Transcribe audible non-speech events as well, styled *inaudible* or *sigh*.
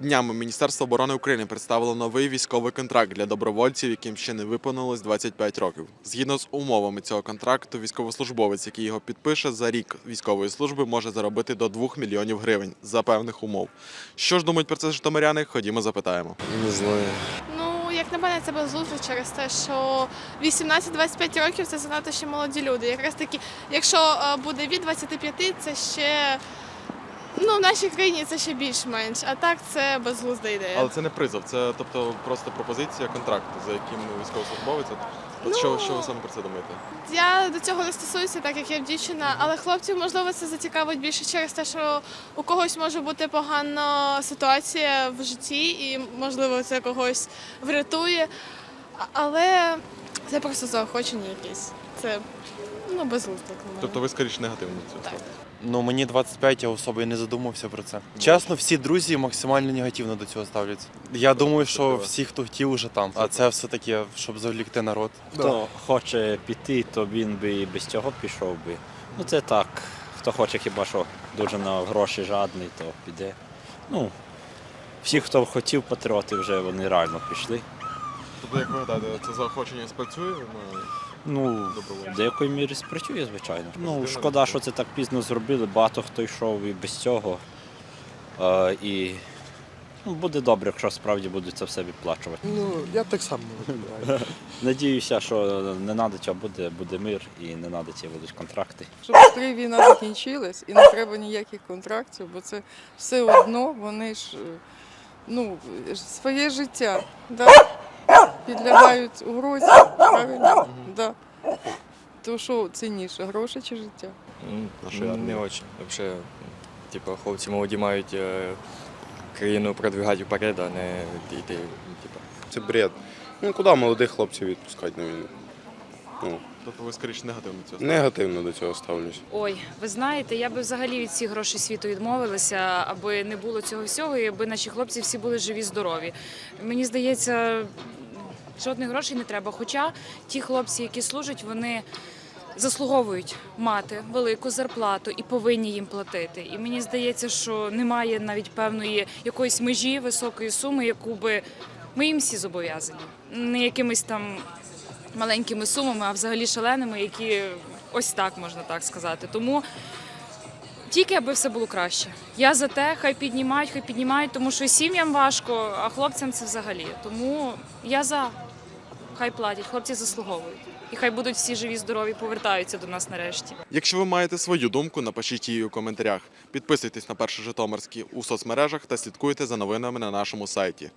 Днями Міністерство оборони України представило новий військовий контракт для добровольців, яким ще не виповнилось 25 років. Згідно з умовами цього контракту, військовослужбовець, який його підпише за рік військової служби, може заробити до 2 мільйонів гривень за певних умов. Що ж думають про це житомиряни? Ходімо, запитаємо. Не знаю. Ну, як на мене, це безглуздо через те, що 18-25 років це занадто ще молоді люди. Якраз таки, якщо е, буде від 25, це ще ну, в нашій країні це ще більш-менш. А так це безглузда ідея. Але це не призов, це тобто просто пропозиція контракту, за яким військовослужбовець. От, Ну, що, що ви саме про це думаєте? Я до цього не стосуюся, так як я дівчина, але хлопців можливо це зацікавить більше через те, що у когось може бути погана ситуація в житті, і можливо це когось врятує. Але це просто заохочення якесь. Це ну безглуздо. як на мене. Тобто ви скоріше негативно до цього Так. ставите? Ну мені 25, я особо і не задумався про це. Чесно, всі друзі максимально негативно до цього ставляться. Я думаю, що правда. всі, хто хотів, уже там. А це все таки, щоб завлікти народ. Хто хоче піти, то він би і без цього пішов би. Ну це так. Хто хоче хіба що дуже на гроші жадний, то піде. Ну, всі, хто хотів патріоти, вже вони реально пішли. Тобто, як ви гадаєте, це заохочення спрацює на Ну, добровольців? в деякої мірі спрацює, звичайно. Ну, шкода, що це так пізно зробили. Багато хто йшов і без цього. Е, і ну, буде добре, якщо справді будуть це все відплачувати. Ну, я так само вважаю. *laughs* Надіюся, що не треба цього буде, буде мир і не треба ці будуть контракти. Щоб скоріше війна закінчилась і не треба ніяких контрактів, бо це все одно вони ж е, ну, своє життя да, підлягають угрозі. Правильно? Да. То що цінніше, гроші чи життя? Армія. не очень. Вообще, типа, хлопці молоді мають е, країну продвигати вперед, а не йти. Типа. Це бред. Ну куди молодих хлопців відпускати на війну? Ну, Тобто ви скоріше негативно до цього негативно до цього ставлюсь. Ой, ви знаєте, я би взагалі від всіх грошей світу відмовилася, аби не було цього всього, і аби наші хлопці всі були живі, здорові. Мені здається, жодних грошей не треба. Хоча ті хлопці, які служать, вони заслуговують мати велику зарплату і повинні їм платити. І мені здається, що немає навіть певної якоїсь межі високої суми, яку би ми їм всі зобов'язані. Не якимись там маленькими сумами, а взагалі шаленими, які ось так можна так сказати. Тому тільки аби все було краще. Я за те, хай піднімають, хай піднімають, тому що сім'ям важко, а хлопцям це взагалі. Тому я за хай платять, хлопці заслуговують. І хай будуть всі живі, здорові, повертаються до нас нарешті. Якщо ви маєте свою думку, напишіть її у коментарях. Підписуйтесь на перший Житомирський у соцмережах та слідкуйте за новинами на нашому сайті.